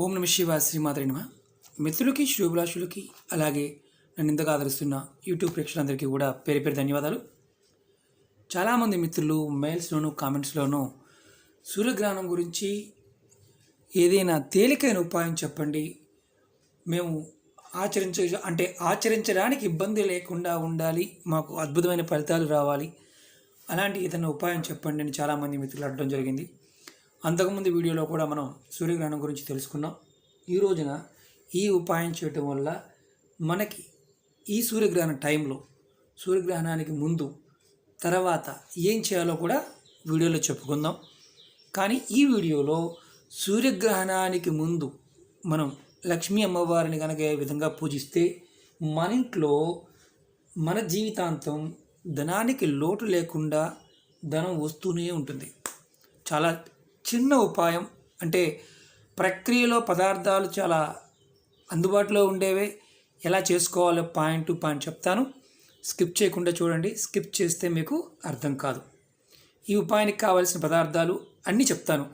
ఓం నమ శివ శ్రీమాతరినవ మిత్రులకి శుభాషులకి అలాగే నన్ను ఇంతగా ఆదరిస్తున్న యూట్యూబ్ ప్రేక్షకులందరికీ కూడా పేరు పేరు ధన్యవాదాలు. చాలామంది మిత్రులు మెయిల్స్లోనూ కామెంట్స్లోనూ సూర్యగ్రహణం గురించి ఏదైనా తేలికైన ఉపాయం చెప్పండి. మేము ఆచరించ అంటే ఆచరించడానికి ఇబ్బంది లేకుండా ఉండాలి. మాకు అద్భుతమైన ఫలితాలు రావాలి. అలాంటి ఏదైనా ఉపాయం చెప్పండి అని చాలామంది మిత్రులు అడగడం జరిగింది. అంతకుముందు వీడియోలో కూడా మనం సూర్యగ్రహణం గురించి తెలుసుకున్నాం. ఈ రోజున ఈ ఉపాయం చేయటం వల్ల మనకి ఈ సూర్యగ్రహణ టైంలో సూర్యగ్రహణానికి ముందు తర్వాత ఏం చేయాలో కూడా వీడియోలో చెప్పుకుందాం. కానీ ఈ వీడియోలో సూర్యగ్రహణానికి ముందు మనం లక్ష్మీ అమ్మవారిని కనుక ఏ విధంగా పూజిస్తే మన ఇంట్లో మన జీవితాంతం ధనానికి లోటు లేకుండా ధనం వస్తూనే ఉంటుంది. చాలా చిన్న ఉపాయం అంటే ప్రక్రియలో పదార్థాలు చాలా అందుబాటులో ఉండేవే. ఎలా చేసుకోవాలో పాయింట్ టు పాయింట్ చెప్తాను. స్కిప్ చేయకుండా చూడండి. స్కిప్ చేస్తే మీకు అర్థం కాదు. ఈ ఉపాయానికి కావాల్సిన పదార్థాలు అన్నీ చెప్తాను.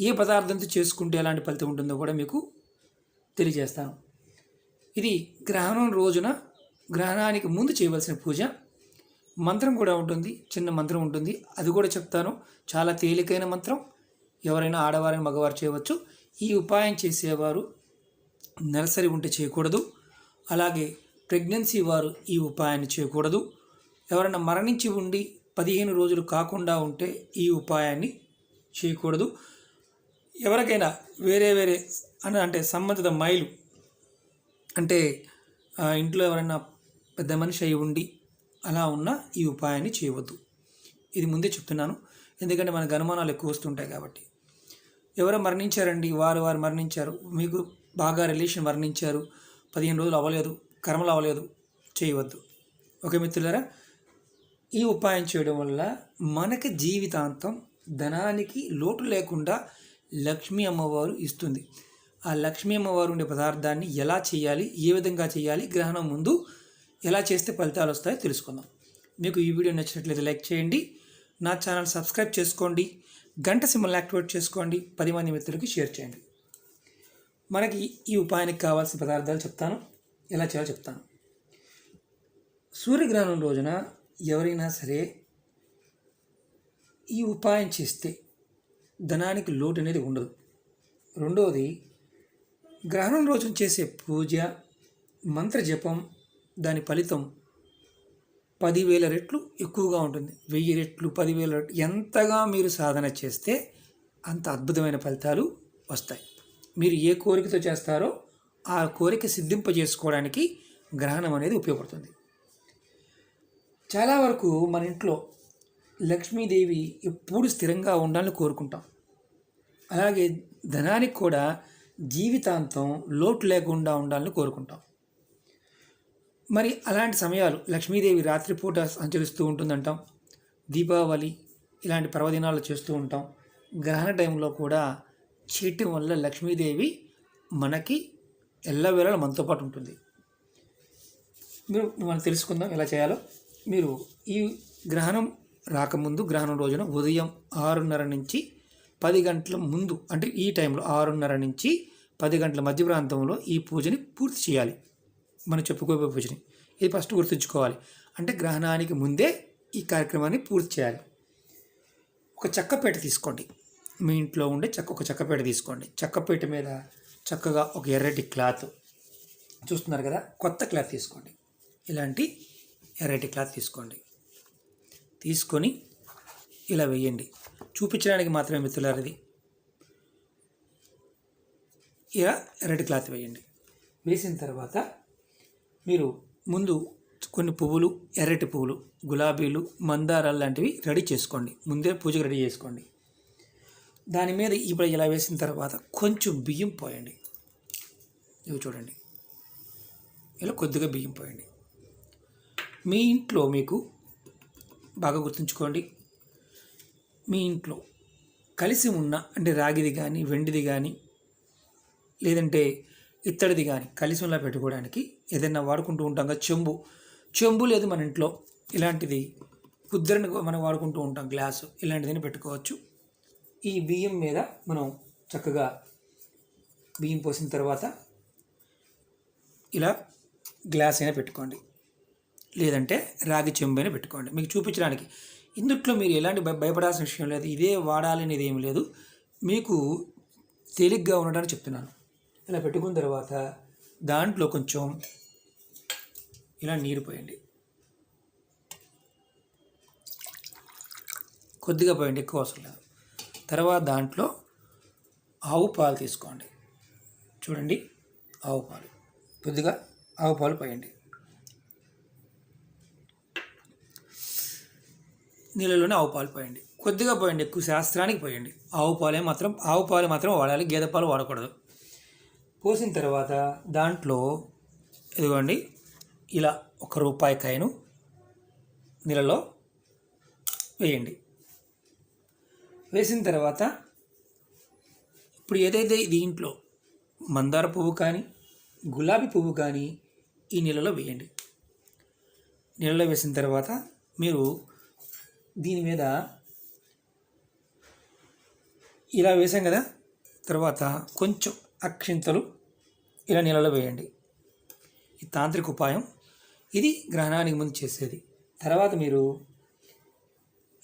ఏ పదార్థంతో చేసుకుంటే ఎలాంటి ఫలితం ఉంటుందో కూడా మీకు తెలియజేస్తాను. ఇది గ్రహణం రోజున గ్రహణానికి ముందు చేయవలసిన పూజ. మంత్రం కూడా ఉంటుంది. చిన్న మంత్రం ఉంటుంది. అది కూడా చెప్తాను. చాలా తేలికైన మంత్రం. ఎవరైనా ఆడవారిని మగవారు చేయవచ్చు. ఈ ఉపాయం చేసేవారు నెలసరి ఉంటే చేయకూడదు. అలాగే ప్రెగ్నెన్సీ వారు ఈ ఉపాయాన్ని చేయకూడదు. ఎవరైనా మరణించి ఉండి పదిహేను రోజులు కాకుండా ఉంటే ఈ ఉపాయాన్ని చేయకూడదు. ఎవరికైనా వేరే వేరే అని అంటే సంబంధిత మైలు అంటే ఇంట్లో ఎవరైనా పెద్ద మనిషి అయి ఉండి అలా ఉన్న ఈ ఉపాయాన్ని చేయవద్దు. ఇది ముందే చెప్తున్నాను. ఎందుకంటే మనకు అనుమానాలు ఎక్కువ వస్తుంటాయి కాబట్టి. ఎవరో మరణించారండి వారు వారు మరణించారు. మీకు బాగా రిలేషన్ మరణించారు పదిహేను రోజులు అవ్వలేదు కర్మలు అవ్వలేదు చేయవద్దు. ఓకే మిత్రులారా? ఈ ఉపాయం చేయడం వల్ల మనకి జీవితాంతం ధనానికి లోటు లేకుండా లక్ష్మీ అమ్మవారు ఇస్తుంది. ఆ లక్ష్మీ అమ్మవారు ఉండే పదార్థాన్ని ఎలా చేయాలి ఏ విధంగా చేయాలి గ్రహణం ముందు ఎలా చేస్తే ఫలితాలు వస్తాయో తెలుసుకుందాం. మీకు ఈ వీడియో నచ్చినట్లయితే లైక్ చేయండి. నా ఛానల్ సబ్స్క్రైబ్ చేసుకోండి గంట సింబల్ యాక్టివేట్ చేసుకోండి పది మంది మిత్రులకి షేర్ చేయండి. మనకి ఈ ఉపాయానికి కావాల్సిన పదార్థాలు చెప్తాను. ఎలా చేయాలో చెప్తాను. సూర్యగ్రహణం రోజున ఎవరైనా సరే ఈ ఉపాయం చేస్తే ధనానికి లోటు అనేది ఉండదు. రెండవది గ్రహణం రోజున చేసే పూజ మంత్ర జపం దాని ఫలితం పదివేల రెట్లు ఎక్కువగా ఉంటుంది. వెయ్యి రెట్లు పదివేల రెట్లు ఎంతగా మీరు సాధన చేస్తే అంత అద్భుతమైన ఫలితాలు వస్తాయి. మీరు ఏ కోరికతో చేస్తారో ఆ కోరిక సిద్ధింపజేసుకోవడానికి గ్రహణం అనేది ఉపయోగపడుతుంది. చాలా వరకు మన ఇంట్లో లక్ష్మీదేవి ఎప్పుడు స్థిరంగా ఉండాలని కోరుకుంటాం. అలాగే ధనానికి కూడా జీవితాంతం లోటు లేకుండా ఉండాలని కోరుకుంటాం. మరి అలాంటి సమయాలు లక్ష్మీదేవి రాత్రిపూట సంచరిస్తూ ఉంటుందంటాం. దీపావళి ఇలాంటి పర్వదినాలు చేస్తూ ఉంటాం. గ్రహణ టైంలో కూడా చేయటం వల్ల లక్ష్మీదేవి మనకి ఎల్లవేళలా మనతో పాటు ఉంటుంది. మీరు మనం తెలుసుకుందాం ఎలా చేయాలో. మీరు ఈ గ్రహణం రాకముందు గ్రహణం రోజున ఉదయం ఆరున్నర నుంచి పది గంటల ముందు అంటే ఈ టైంలో ఆరున్నర నుంచి పది గంటల మధ్య ప్రాంతంలో ఈ పూజని పూర్తి చేయాలి. మనం చెప్పుకోబోయే పూజని ఇది ఫస్ట్ గుర్తుంచుకోవాలి. అంటే గ్రహణానికి ముందే ఈ కార్యక్రమాన్ని పూర్తి చేయాలి. ఒక చెక్కపేట తీసుకోండి. మీ ఇంట్లో ఉండే చెక్క ఒక చెక్కపేట తీసుకోండి. చెక్కపేట మీద చక్కగా ఒక ఎర్రటి క్లాత్. చూస్తున్నారు కదా? కొత్త క్లాత్ తీసుకోండి. ఇలాంటి ఎర్రటి క్లాత్ తీసుకోండి. తీసుకొని ఇలా వేయండి. చూపించడానికి మాత్రమే మిత్రులారు ఇది. ఇలా ఎర్రటి క్లాత్ వేయండి. వేసిన తర్వాత మీరు ముందు కొన్ని పువ్వులు ఎర్రటి పువ్వులు గులాబీలు మందారాలు లాంటివి రెడీ చేసుకోండి. ముందే పూజకు రెడీ చేసుకోండి. దాని మీద ఇప్పుడు ఇలా వేసిన తర్వాత కొంచెం బియ్యం పోయండి. ఇవి చూడండి. ఇలా కొద్దిగా బియ్యం పోయండి. మీ ఇంట్లో మీకు బాగా గుర్తుంచుకోండి. మీ ఇంట్లో కలిసి ఉన్న అంటే రాగిది కానీ వెండిది కానీ లేదంటే ఇత్తడిది కానీ కలిసి పెట్టుకోవడానికి ఏదైనా వాడుకుంటూ ఉంటాం కదా చెంబు. చెంబు లేదు మన ఇంట్లో. ఇలాంటిది కుద్దరని మనం వాడుకుంటూ ఉంటాం గ్లాసు. ఇలాంటిదని పెట్టుకోవచ్చు. ఈ బియ్యం మీద మనం చక్కగా బియ్యం పోసిన తర్వాత ఇలా గ్లాస్ అయినా పెట్టుకోండి. లేదంటే రాగి చెంబు అయినా పెట్టుకోండి. మీకు చూపించడానికి ఇందుట్లో మీరు ఎలాంటి భయ భయపడాల్సిన విషయం లేదు. ఇదే వాడాలనేది ఏమి లేదు. మీకు తేలిగ్గా ఉండడానికి చెప్తున్నాను. ఇలా పెట్టుకున్న తర్వాత దాంట్లో కొంచెం ఇలా నీరు పోయండి. కొద్దిగా పోయండి ఎక్కువ అవసరం లేదు. తర్వాత దాంట్లో ఆవు పాలు తీసుకోండి. చూడండి ఆవు పాలు. కొద్దిగా ఆవు పాలు పోయండి. నీళ్ళలోనే ఆవు పాలు పోయండి. కొద్దిగా పోయండి ఎక్కువ శాస్త్రానికి పోయండి. ఆవు పాలే మాత్రం ఆవు పాలు మాత్రం వాడాలి గేదె పాలు వాడకూడదు. పోసిన తర్వాత దాంట్లో ఇదిగోండి ఇలా ఒక రూపాయి కాయను నీళ్ళలో వేయండి. వేసిన తర్వాత ఇప్పుడు ఏదైతే దీంట్లో మందార పువ్వు కానీ గులాబీ పువ్వు కానీ ఈ నీళ్ళలో వేయండి. నీళ్ళలో వేసిన తర్వాత మీరు దీని మీద ఇలా వేసాం కదా తర్వాత కొంచెం అక్షింతలు ఇలా నీళ్ళలో వేయండి. ఈ తాంత్రిక ఉపాయం ఇది గ్రహణానికి ముందు చేసేది. తర్వాత మీరు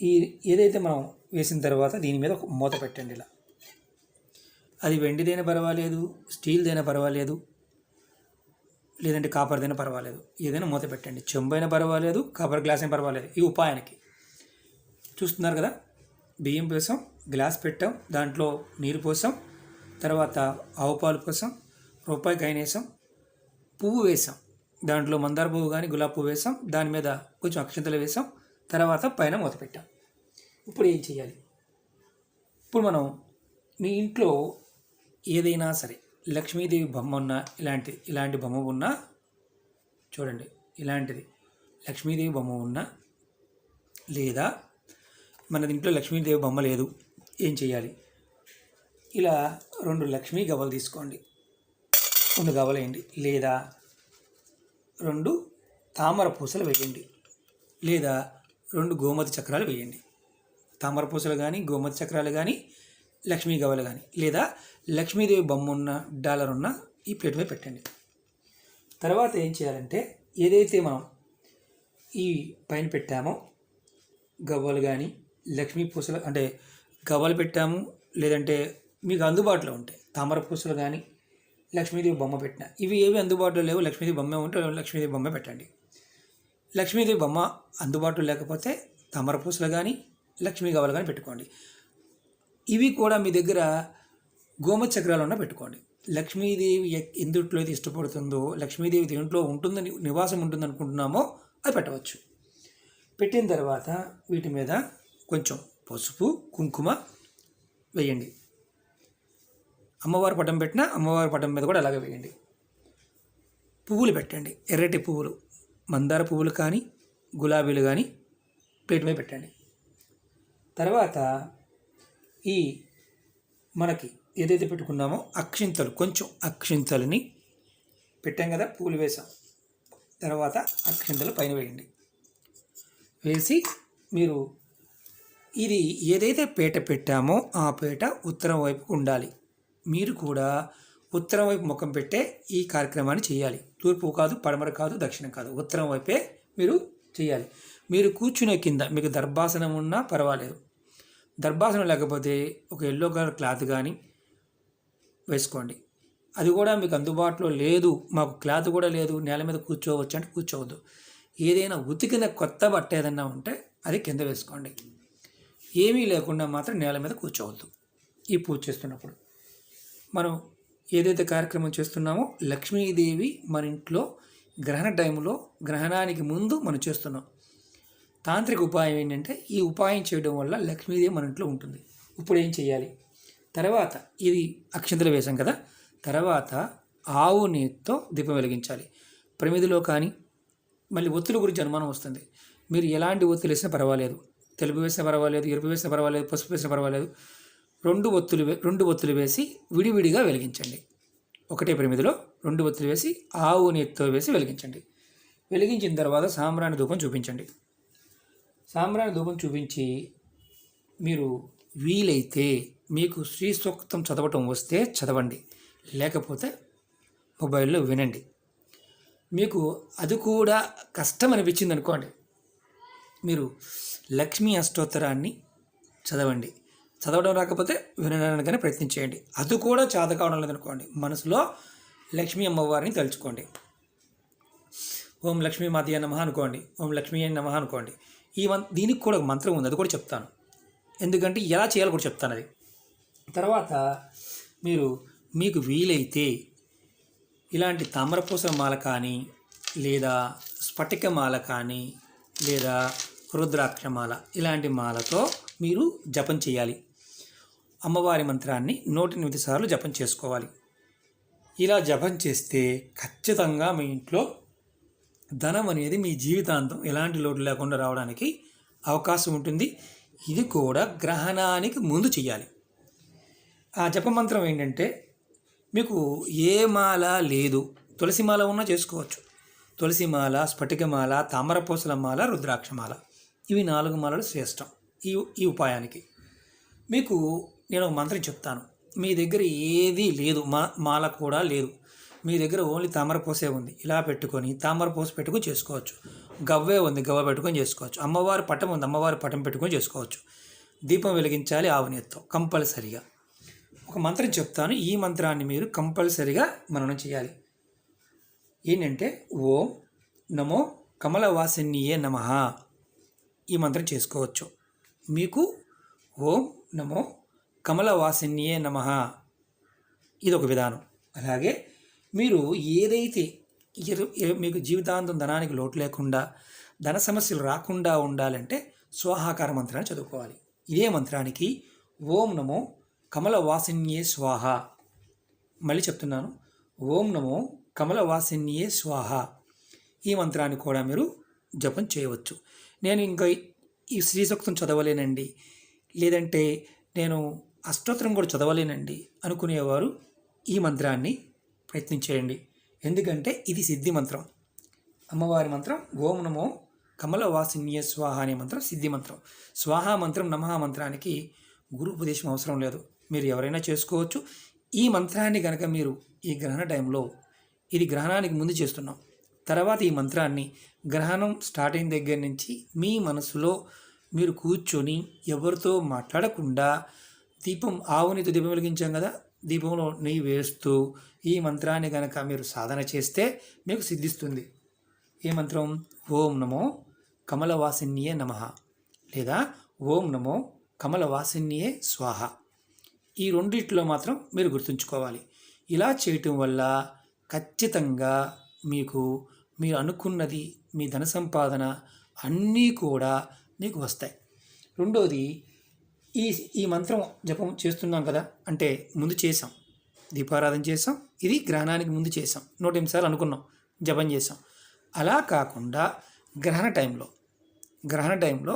ఈ ఏదైతే మనం వేసిన తర్వాత దీని మీద ఒక మూత పెట్టండి ఇలా. అది వెండిదైనా పర్వాలేదు స్టీల్దైనా పర్వాలేదు లేదంటే కాపర్దైనా పర్వాలేదు. ఏదైనా మూత పెట్టండి. చెంబు అయినా పర్వాలేదు కాపర్ గ్లాస్ అయినా పర్వాలేదు. ఈ ఉపాయానికి. చూస్తున్నారు కదా? బియ్యం పోసాం గ్లాస్ పెట్టాం దాంట్లో నీరు పోసాం తర్వాత ఆవు పాలు కోసం రూపాయి కాయన పువ్వు వేసాం. దాంట్లో మందార పువ్వు కానీ గులాబీ పువ్వు వేసాం. దాని మీద కొంచెం అక్షంతలు వేసాం. తర్వాత పైన మూత పెట్టాం. ఇప్పుడు ఏం చేయాలి ఇప్పుడు మనం మీ ఇంట్లో ఏదైనా సరే లక్ష్మీదేవి బొమ్మ ఉన్నా ఇలాంటి ఇలాంటి బొమ్మ ఉన్నా చూడండి ఇలాంటిది. లక్ష్మీదేవి బొమ్మ ఉన్నా లేదా మన ఇంట్లో లక్ష్మీదేవి బొమ్మ లేదు ఏం చేయాలి ఇలా రెండు లక్ష్మీ గవ్వలు తీసుకోండి. రెండు గవ్వలు వేయండి. లేదా రెండు తామర పూసలు వేయండి. లేదా రెండు గోమతి చక్రాలు వేయండి. తామర పూసలు కానీ గోమతి చక్రాలు కానీ లక్ష్మీ గవ్వలు కానీ లేదా లక్ష్మీదేవి బొమ్మ ఉన్న డాలర్ ఉన్న ఈ ప్లేట్ మీద పెట్టండి. తర్వాత ఏం చేయాలంటే ఏదైతే మనం ఈ పైన పెట్టామో గవ్వలు కానీ లక్ష్మీ పూసలు అంటే గవ్వలు పెట్టాము లేదంటే మీకు అందుబాటులో ఉంటాయి. తామర పూసలు కానీ లక్ష్మీదేవి బొమ్మ పెట్టిన. ఇవి ఏవి అందుబాటులో లేవు? లక్ష్మీదేవి బొమ్మ ఉంటే లక్ష్మీదేవి బొమ్మ పెట్టండి. లక్ష్మీదేవి బొమ్మ అందుబాటులో లేకపోతే తామర పూసలు కానీ లక్ష్మీ గవ్వలు కానీ పెట్టుకోండి. ఇవి కూడా మీ దగ్గర గోమ చక్రాలు ఉన్న పెట్టుకోండి. లక్ష్మీదేవి ఎందుట్లో అయితే ఇష్టపడుతుందో లక్ష్మీదేవి దేంట్లో ఉంటుందని నివాసం ఉంటుంది అనుకుంటున్నామో అది పెట్టవచ్చు. పెట్టిన తర్వాత వీటి మీద కొంచెం పసుపు కుంకుమ వేయండి. అమ్మవారి పటం పెట్టినా అమ్మవారి పటం మీద కూడా అలాగే వేయండి. పువ్వులు పెట్టండి. ఎర్రటి పువ్వులు మందార పువ్వులు కానీ గులాబీలు కానీ ప్లేట్ మీద పెట్టండి. తర్వాత ఈ మనకి ఏదైతే పెట్టుకున్నామో అక్షింతలు కొంచెం అక్షింతలని పెట్టాం కదా పువ్వులు వేసాం. తర్వాత అక్షింతలు పైన వేయండి. వేసి మీరు ఇది ఏదైతే పీట పెట్టామో ఆ పీట ఉత్తరం వైపు ఉండాలి. మీరు కూడా ఉత్తరం వైపు ముఖం పెట్టే ఈ కార్యక్రమాన్ని చేయాలి. తూర్పు కాదు పడమర కాదు దక్షిణం కాదు. ఉత్తరం వైపే మీరు చేయాలి. మీరు కూర్చునే కింద మీకు దర్భాసనం ఉన్నా పర్వాలేదు. దర్భాసనం లేకపోతే ఒక ఎల్లో కలర్ క్లాత్ కానీ వేసుకోండి. అది కూడా మీకు అందుబాటులో లేదు. మాకు క్లాత్ కూడా లేదు. నేల మీద కూర్చోవచ్చు అంటే కూర్చోవద్దు. ఏదైనా ఉతికిన కొత్త బట్ట ఏదైనా ఉంటే అది కింద వేసుకోండి. ఏమీ లేకుండా మాత్రం నేల మీద కూర్చోవద్దు. ఈ పూజ చేస్తున్నప్పుడు. మనం ఏదైతే కార్యక్రమం చేస్తున్నామో లక్ష్మీదేవి మన ఇంట్లో గ్రహణ టైంలో గ్రహణానికి ముందు మనం చేస్తున్నాం. తాంత్రిక ఉపాయం ఏంటంటే ఈ ఉపాయం చేయడం వల్ల లక్ష్మీదేవి మన ఇంట్లో ఉంటుంది. ఇప్పుడు ఏం చేయాలి? తర్వాత ఇది అక్షంతలు వేసాం కదా? తర్వాత ఆవు నీటితో దీపం వెలిగించాలి. ప్రమిదిలో కానీ మళ్ళీ ఒత్తుల గురించి అనుమానం వస్తుంది. మీరు ఎలాంటి ఒత్తులు వేసినా పర్వాలేదు. తెలుపు వేసినా పర్వాలేదు ఎరుపు వేసినా పర్వాలేదు పసుపు వేసినా పర్వాలేదు. రెండు ఒత్తులు వే- రెండు ఒత్తులు వేసి విడివిడిగా వెలిగించండి. ఒకటే పరిమితిలో రెండు ఒత్తులు వేసి ఆవు నీటితో వేసి వెలిగించండి. వెలిగించిన తర్వాత సాంబ్రాణి ధూపం చూపించండి. సాంబ్రాణి ధూపం చూపించి మీరు వీలైతే మీకు శ్రీ సూక్తం చదవటం వస్తే చదవండి. లేకపోతే మొబైల్లో వినండి. మీకు అది కూడా కష్టం అనిపించింది అనుకోండి మీరు లక్ష్మీ అష్టోత్తరాన్ని చదవండి. చదవడం రాకపోతే వినడానికైనా ప్రయత్నించేయండి. అది కూడా చేత కావడం లేదనుకోండి. మనసులో లక్ష్మీ అమ్మవారిని తలుచుకోండి. ఓం లక్ష్మీ మాతయ్య నమ అనుకోండి. ఓం లక్ష్మీ అని నమ అనుకోండి. ఈ మం దీనికి కూడా ఒక మంత్రం ఉంది. అది కూడా చెప్తాను. ఎందుకంటే ఎలా చేయాలో కూడా చెప్తాను అది. తర్వాత మీరు మీకు వీలైతే ఇలాంటి తామరపూసల మాల కానీ లేదా స్ఫటిక మాల కానీ లేదా రుద్రాక్ష మాల ఇలాంటి మాలతో మీరు జపం చేయాలి. అమ్మవారి మంత్రాన్ని నూట ఎనిమిది సార్లు జపం చేసుకోవాలి. ఇలా జపం చేస్తే ఖచ్చితంగా మీ ఇంట్లో ధనం అనేది మీ జీవితాంతం ఎలాంటి లోటు లేకుండా రావడానికి అవకాశం ఉంటుంది. ఇది కూడా గ్రహణానికి ముందు చేయాలి ఆ జపమంత్రం ఏంటంటే మీకు ఏ మాల లేదు. తులసి మాల ఉన్నా చేసుకోవచ్చు. తులసి మాల స్ఫటికమాల తామరపూసల మాల రుద్రాక్షమాల ఇవి నాలుగు మాలలు శ్రేష్టం. ఈ ఈ ఉపాయానికి. మీకు నేను ఒక మంత్రం చెప్తాను. మీ దగ్గర ఏదీ లేదు. మా మాల కూడా లేదు. మీ దగ్గర ఓన్లీ తామరపూసే ఉంది. ఇలా పెట్టుకొని తామర పూస పెట్టుకుని చేసుకోవచ్చు. గవ్వే ఉంది. గవ్వ పెట్టుకొని చేసుకోవచ్చు. అమ్మవారి పటం ఉంది. అమ్మవారి పటం పెట్టుకొని చేసుకోవచ్చు. దీపం వెలిగించాలి. ఆవునేత్తో కంపల్సరిగా. ఒక మంత్రం చెప్తాను. ఈ మంత్రాన్ని మీరు కంపల్సరిగా మననం చేయాలి. ఏంటంటే ఓం నమో కమలవాసిన్యే నమ. ఈ మంత్రం చేసుకోవచ్చు. మీకు ఓం నమో కమలవాసిన్యే నమ. ఇది ఒక విధానం. అలాగే మీరు ఏదైతే మీకు జీవితాంతం ధనానికి లోటు లేకుండా ధన సమస్యలు రాకుండా ఉండాలంటే స్వాహాకార మంత్రాన్ని చదువుకోవాలి. ఇదే మంత్రానికి ఓం నమో కమలవాసిన్యే స్వాహ. మళ్ళీ చెప్తున్నాను. ఓం నమో కమలవాసిన్యే స్వాహ. ఈ మంత్రాన్ని కూడా మీరు జపం చేయవచ్చు. నేను ఇంకా ఈ శ్రీసూక్తం చదవలేనండి. లేదంటే నేను అష్టోత్తరం కూడా చదవలేనండి అనుకునేవారు ఈ మంత్రాన్ని ప్రయత్నించేయండి ఎందుకంటే ఇది సిద్ధి మంత్రం. అమ్మవారి మంత్రం ఓం నమో కమలవాసిన్య స్వాహ అనే మంత్రం సిద్ధి మంత్రం. స్వాహ మంత్రం నమహ మంత్రానికి గురు ఉపదేశం అవసరం లేదు. మీరు ఎవరైనా చేసుకోవచ్చు. ఈ మంత్రాన్ని కనుక మీరు ఈ గ్రహణ టైంలో ఇది గ్రహణానికి ముందు చేస్తున్నాం. తర్వాత ఈ మంత్రాన్ని గ్రహణం స్టార్ట్ అయిన దగ్గర నుంచి మీ మనసులో మీరు కూర్చొని ఎవరితో మాట్లాడకుండా దీపం ఆవునితో దీపం వెలిగించాం కదా దీపంలో నెయ్యి వేస్తూ ఈ మంత్రాన్ని కనుక మీరు సాధన చేస్తే మీకు సిద్ధిస్తుంది. ఏ మంత్రం? ఓం నమో కమలవాసిన్యే నమ. లేదా ఓం నమో కమలవాసిన్యే స్వాహ. ఈ రెండిట్లో మాత్రం మీరు గుర్తుంచుకోవాలి. ఇలా చేయటం వల్ల ఖచ్చితంగా మీకు మీరు అనుకున్నది మీ ధన సంపాదన అన్నీ కూడా మీకు వస్తాయి. రెండోది ఈ ఈ మంత్రం జపం చేస్తున్నాం కదా అంటే ముందు చేసాం దీపారాధన చేసాం ఇది గ్రహణానికి ముందు చేసాం నూట ఎనిమిది సార్లు అనుకున్నాం జపం చేసాం అలా కాకుండా గ్రహణ టైంలో గ్రహణ టైంలో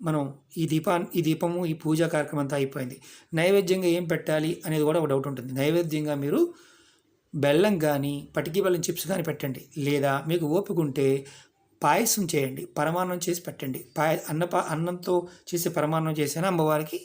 మనం ఈ దీపా ఈ దీపము ఈ పూజా కార్యక్రమం అంతా అయిపోయింది. నైవేద్యంగా ఏం పెట్టాలి అనేది కూడా ఒక డౌట్ ఉంటుంది. నైవేద్యంగా మీరు బెల్లం కానీ పటికి బెల్లం చిప్స్ కానీ పెట్టండి. లేదా మీకు ఓపిక ఉంటే పాయసం చేయండి పరమాన్నం చేసి పెట్టండి. పాయ అన్న అన్నంతో చేసే పరమాన్నం చేసినా అమ్మవారికి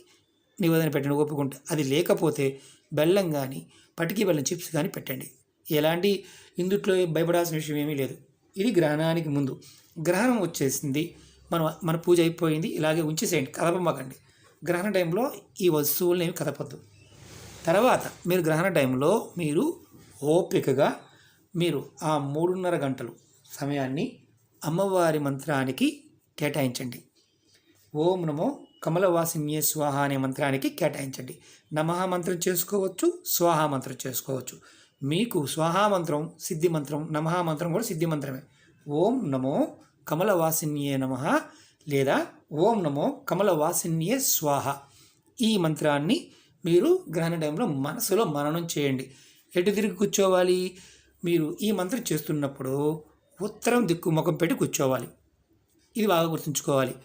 నివేదన పెట్టండి ఒప్పుకుంటే. అది లేకపోతే బెల్లం కానీ పటికి బెల్లం చిప్స్ కానీ పెట్టండి. ఎలాంటి ఇందుట్లో భయపడాల్సిన విషయం ఏమీ లేదు. ఇది గ్రహణానికి ముందు. గ్రహణం వచ్చేసింది. మన మన పూజ అయిపోయింది. ఇలాగే ఉంచేసేయండి కదపమ్మకండి. గ్రహణ టైంలో ఈ వస్తువులను ఏమి కదపద్దు. తర్వాత మీరు గ్రహణ టైంలో మీరు ఓపికగా మీరు ఆ మూడున్నర గంటలు సమయాన్ని అమ్మవారి మంత్రానికి కేటాయించండి. ఓం నమో కమలవాసిన్యే స్వాహ అనే మంత్రానికి కేటాయించండి. నమహ మంత్రం చేసుకోవచ్చు స్వాహ మంత్రం చేసుకోవచ్చు. మీకు స్వాహా మంత్రం సిద్ధి మంత్రం నమహ మంత్రం కూడా సిద్ధి మంత్రమే. ఓం నమో కమలవాసిన్యే నమ లేదా ఓం నమో కమలవాసిన్యే స్వాహ. ఈ మంత్రాన్ని మీరు గ్రహణ టైంలో మనసులో మననం చేయండి. ఎటు తిరిగి కూర్చోవాలి? మీరు ఈ మంత్రం చేస్తున్నప్పుడు ఉత్తరం దిక్కు ముఖం పెట్టి కూర్చోవాలి. ఇది బాగా గుర్తుంచుకోవాలి.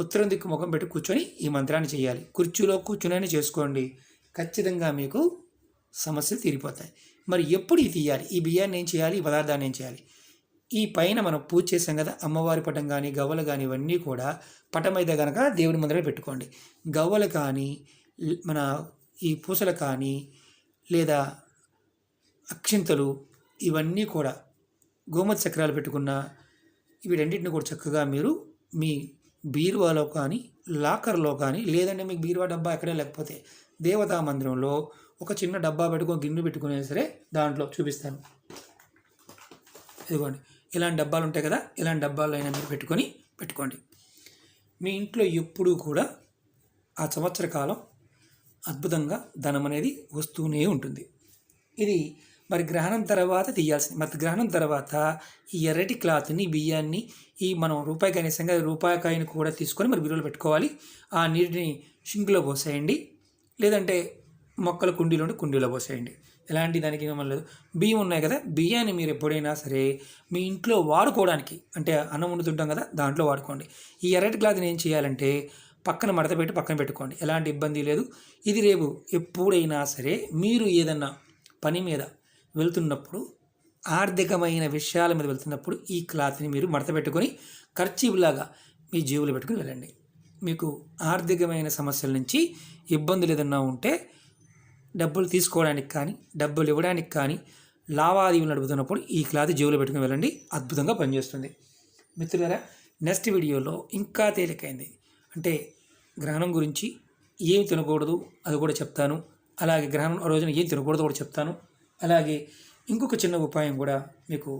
ఉత్తరం దిక్కు ముఖం పెట్టి కూర్చొని ఈ మంత్రాన్ని చేయాలి. కుర్చీలో కూర్చుని చేసుకోండి. ఖచ్చితంగా మీకు సమస్యలు తీరిపోతాయి. మరి ఎప్పుడు ఇది తీయాలి? ఈ బియ్యాన్ని ఏం చేయాలి? ఈ పదార్థాన్ని ఏం చేయాలి? ఈ పైన మనం పూజ చేసాం కదా అమ్మవారి పటం కానీ గవ్వలు కానీ ఇవన్నీ కూడా పటం అయితే కనుక దేవుడి ముందర పెట్టుకోండి. గవ్వలు కానీ మన ఈ పూసలు కానీ లేదా అక్షింతలు ఇవన్నీ కూడా గోమతి చక్రాలు పెట్టుకున్న వీటన్నిటిని కూడా చక్కగా మీరు మీ బీరువాలో కానీ లాకర్లో కానీ లేదంటే మీకు బీరువా డబ్బా ఎక్కడే లేకపోతే దేవతా మందిరంలో ఒక చిన్న డబ్బా పెట్టుకొని గిన్నె పెట్టుకునే సరే దాంట్లో చూపిస్తాను. ఇదిగోండి. ఇలాంటి డబ్బాలు ఉంటాయి కదా ఇలాంటి డబ్బాలు అయినా మీరు పెట్టుకొని పెట్టుకోండి. మీ ఇంట్లో ఎప్పుడూ కూడా ఆ సంవత్సర కాలం అద్భుతంగా ధనం అనేది వస్తూనే ఉంటుంది. ఇది మరి గ్రహణం తర్వాత తీయాల్సింది. మరి గ్రహణం తర్వాత ఈ ఎర్రటి క్లాత్ని బియ్యాన్ని ఈ మనం రూపాయి కనీసంగా రూపాయి కాయని కూడా తీసుకొని మరి బిరువులో పెట్టుకోవాలి. ఆ నీటిని షింక్లో పోసేయండి. లేదంటే మొక్కల కుండీలో కుండీలో పోసేయండి. ఎలాంటి దానికి ఏమీ లేదు. బియ్యం ఉన్నాయి కదా బియ్యాన్ని మీరు ఎప్పుడైనా సరే మీ ఇంట్లో వాడుకోవడానికి అంటే అన్నం వండుతుంటాం కదా దాంట్లో వాడుకోండి. ఈ ఎర్రటి క్లాత్ని ఏం చేయాలంటే పక్కన మడత పెట్టి పక్కన పెట్టుకోండి. ఎలాంటి ఇబ్బంది లేదు. ఇది రేపు ఎప్పుడైనా సరే మీరు ఏదన్నా పని మీద వెళ్తున్నప్పుడు ఆర్థికమైన విషయాల మీద వెళ్తున్నప్పుడు ఈ క్లాత్ని మీరు మడత పెట్టుకొని ఖర్చీలాగా మీ జీవులు పెట్టుకుని వెళ్ళండి. మీకు ఆర్థికమైన సమస్యల నుంచి ఇబ్బందులు ఏదన్నా ఉంటే డబ్బులు తీసుకోవడానికి కానీ డబ్బులు ఇవ్వడానికి కానీ లావాదేవీలు నడుపుతున్నప్పుడు ఈ క్లాత్ జీవులు పెట్టుకుని వెళ్ళండి. అద్భుతంగా పనిచేస్తుంది. మిత్రులారా నెక్స్ట్ వీడియోలో ఇంకా తేలికైంది. అంటే గ్రహణం గురించి ఏం తినకూడదు అది కూడా చెప్తాను. అలాగే గ్రహణం రోజున ఏం తినకూడదు కూడా చెప్తాను. అలాగే ఇంకొక చిన్న ఉపాయం కూడా మీకు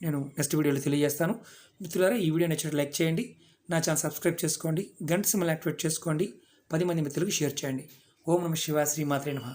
నేను నెక్స్ట్ వీడియోలో తెలియజేస్తాను. మిత్రులారా ఈ వీడియో నచ్చినట్టు లైక్ చేయండి నా ఛానల్ సబ్స్క్రైబ్ చేసుకోండి గంట సిమ్మల్ యాక్టివేట్ చేసుకోండి పది మంది మిత్రులకు షేర్ చేయండి. ఓం నమ శివ శ్రీమాత్రే నమ.